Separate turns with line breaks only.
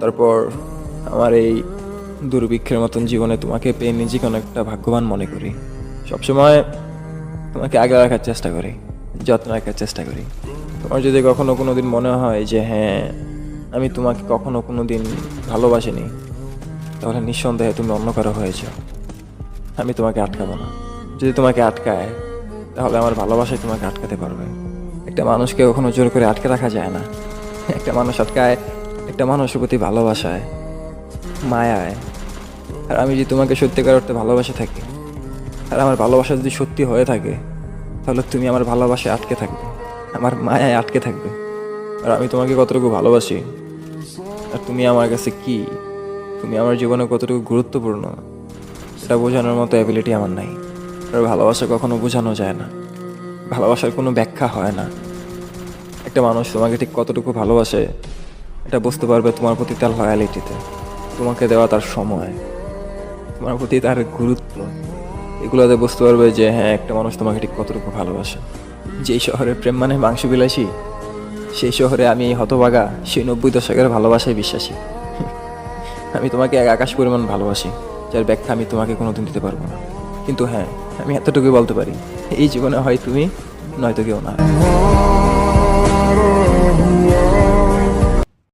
তারপর আমার এই দুর্ভিক্ষের মতন জীবনে তোমাকে পেয়ে নিজেকে অনেকটা ভাগ্যবান মনে করি। সবসময় তোমাকে আগে রাখার চেষ্টা করি, যত্ন রাখার চেষ্টা করি। তোমার যদি কখনো কোনো দিন মনে হয় যে হ্যাঁ আমি তোমাকে কখনো কোনো দিন ভালোবাসিনি, তাহলে নিঃসন্দেহে তুমি অন্য কারও হয়েছো আমি তোমাকে আটকাবো না। যদি তোমাকে আটকায়, তাহলে আমার ভালোবাসায় তোমাকে আটকাতে পারবে। একটা মানুষকে কখনো জোর করে আটকে রাখা যায় না। একটা মানুষ আটকায় একটা মানুষের প্রতি ভালোবাসায় মায়ায় আর আমি যদি তোমাকে সত্যিকার অর্থে ভালোবাসে থাকি, আর আমার ভালোবাসা যদি সত্যি হয়ে থাকে, তাহলে তুমি আমার ভালোবাসায় আটকে থাকবে, আমার মায়ায় আটকে থাকবে। আর আমি তোমাকে কতটুকু ভালোবাসি, আর তুমি আমার কাছে কি, তুমি আমার জীবনে কতটুকু গুরুত্বপূর্ণ, সেটা বোঝানোর মতো অ্যাবিলিটি আমার নাই। আর ভালোবাসা কখনো বোঝানো যায় না। ভালোবাসার কোনো ব্যাখ্যা হয় না। একটা মানুষ তোমাকে ঠিক কতটুকু ভালোবাসে এটা বুঝতে পারবে তোমার প্রতি তার লয়ালিটিতে তোমাকে দেওয়া তার সময়। তোমার প্রতি তার গুরুত্ব। এগুলোতে বুঝতে পারবে যে হ্যাঁ একটা মানুষ তোমাকে ঠিক কতটুকু ভালোবাসে। যেই শহরে প্রেম মানে মাংস বিলাসী সেই শহরে আমি হতবাগা সেই নব্বই দশকের ভালোবাসায় বিশ্বাসী। আমি তোমাকে এক আকাশ পরিমাণ ভালোবাসি, যার ব্যাখ্যা আমি তোমাকে কোনোদিন দিতে পারব না। কিন্তু হ্যাঁ আমি এতটুকুই বলতে পারি, এই জীবনে হয় তুমি, নয়তো কেউ না।